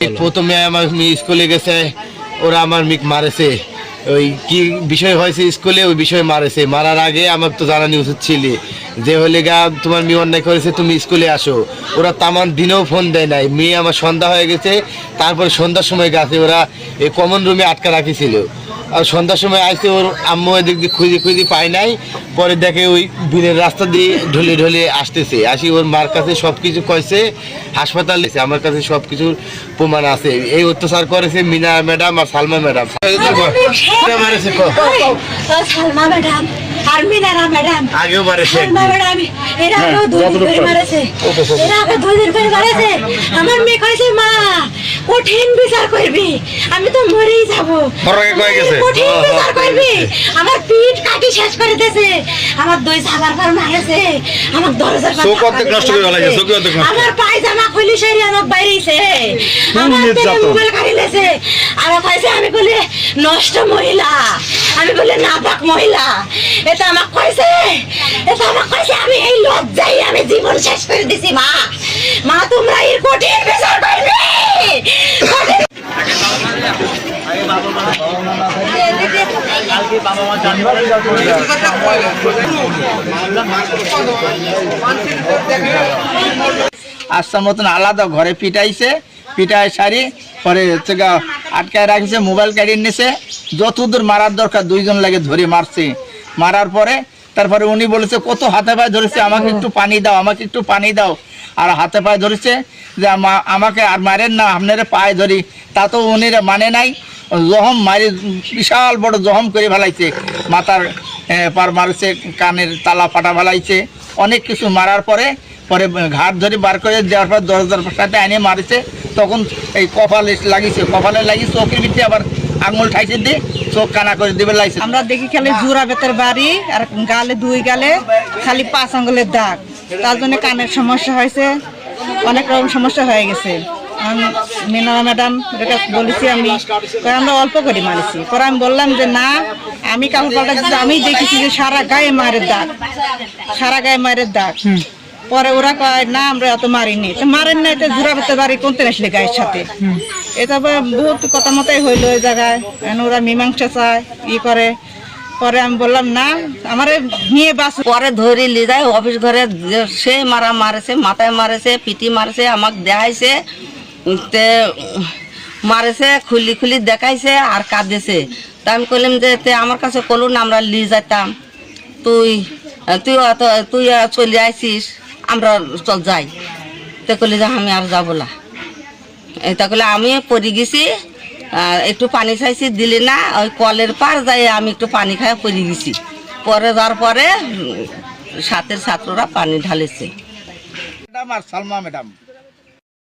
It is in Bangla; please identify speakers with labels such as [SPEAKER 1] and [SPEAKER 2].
[SPEAKER 1] প্রথমে আমার মেয়ে স্কুলে গেছে, ওরা আমার মিক মারেছে। ওই কি বিষয় হয়েছে স্কুলে, ওই বিষয়ে মারেছে। মারার আগে আমার তো জানানি উচিত ছিল যে হলে গা তোমার মেয়ে অন্যায় করেছে, তুমি স্কুলে আসো। ওরা তামান দিনেও ফোন দেয় নাই। মেয়ে আমার সন্ধ্যা হয়ে গেছে, তারপরে সন্ধ্যার সময় গেছে, ওরা এই কমন রুমে আটকা রাখিছিল। আর সন্ধ্যার সময় আসতে ওর আম্মু এদিক দিয়ে খুঁজে খুঁজে পায় নাই পরে দেখে ওই বিলের রাস্তা দিয়ে ঢলে ঢলে আসতেছে আসি ওর মার কাছে সব কিছু কয়েছে হাসপাতাল এসে আমার কাছে সব কিছুর প্রমাণ আছে এই অত্যাচার করেছে মিনা ম্যাডাম আর সালমা ম্যাডাম
[SPEAKER 2] সালমা ম্যাডাম আর মিনারা ম্যাডাম
[SPEAKER 1] আগেও মারেছে
[SPEAKER 2] ম্যাডাম এরা আগেও দুই দিন করে মারেছে। এরা আগে দুই দিন করে মারেছে। আমার মেয়ে কয়েছে মা কঠিন বিচার করবি। আমি তো মরেই যাব।
[SPEAKER 3] পরে কয়ে গেছে?
[SPEAKER 2] কঠিন বিচার করবি। আমার পিঠ কাটি শেষ করে দিয়েছে। আমার দুই সাবার পর মারেছে। আমার দরজার পাশে
[SPEAKER 3] চোখ অর্ধেক নষ্ট করে ফেলাইছে, চোখ অর্ধেক নষ্ট।
[SPEAKER 2] আমার পায়জামা খুলি সেরি আমার বাইরেছে। আমার মোবাইল কাড়ি লেছে। আর কইছে আমি বলে নষ্ট মহিলা। আমি বলে নাপাক মহিলা, এটা আমাকে কইছে, এটা আমাকে কইছে, আমি এই লজ্জাই আমি জীবন শেষ করে দিছি, মা। মা, তোমরা এর কঠিন বিচার করবে।
[SPEAKER 4] আস্তার মতন আলাদা ঘরে পিটাইছে। পিটাই সারি পরে হচ্ছে গা আটকায় রাখিছে, মোবাইল কাটিয়ে নিছে। যতদূর মারার দরকার, দুইজন লাগে ধরে মারছে। মারার পরে তারপরে উনি বলেছে, কত হাতে পায়ে ধরেছে, আমাকে একটু পানি দাও, আমাকে একটু পানি দাও। আর হাতে পায়ে ধরেছে যে, আমা- আমাকে আর মারেন না, আপনারা পায়ে ধরি। তা তো উনি মানে নাই জহম মারি, বিশাল বড় জহম করে ফেলাইছে। মাথার পার মারছে, কানের তালা ফাটা ফেলাইছে। অনেক কিছু মারার পরে পরে ঘাট ধরে বার করে দেওয়ার পর দরজার সাথে আইনে মারিছে। তখন এই কপালে লাগিয়েছে কপালে লাগিয়ে চোখের ভিতরে আবার আঙুল ঠাইছে দিয়ে চোখ কানা করে দেবে লাগছে
[SPEAKER 5] আমরা দেখি খালি জোড়া বেতের বাড়ি আর গালে দুই গালে খালি পাঁচ আঙুলের দাগ। তার জন্য কানের সমস্যা হয়েছে অনেক রকম সমস্যা হয়ে গেছে। আমি মিনারা ম্যাডাম বলেছি আমি আমরা অল্প করে মারিছি। পরে আমি বললাম যে না আমি কাপড় আমি দেখেছি যে সারা গায়ে মায়ের দাগ সারা গায়ে মায়ের দাগ। পরে ওরা কয়, না, আমরা এত মারিনি। মারেন না এটা বেতের বাড়ি কোনতে আসলে গায়ের সাথে? এটা বহুত কথা মতোই হইল ওই জায়গায়। ওরা মীমাংসা চায়, ই করে। পরে আমি বললাম, না, আমার নিয়ে বাস।
[SPEAKER 6] পরে ধরে লি যায়, অফিস ঘরে সে মারা মারেছে, মাথায় মারেছে পিটি মারেছে, আমাকে দেখাইছে। তে মারেছে, খুলি খুলি দেখাইছে আর কাঁদেছে। তা আমি কইলাম যে, তে আমার কাছে কলুন আমরা লি যেতাম তুই তুই অত, তুই চলে আইছিস। আমরা চল যাই। তো কলে যে আমি আর যাব না। তা কলে আমি পড়ে গেছি একটু পানি খাইছি, দিলি না, ওই কলের পার যাই আমি একটু পানি খাই পড়ে গেছি। পরে যাওয়ার পরে সাতের ছাত্ররা পানি ঢালেছে।
[SPEAKER 4] ম্যাডাম আর সালমা ম্যাডাম।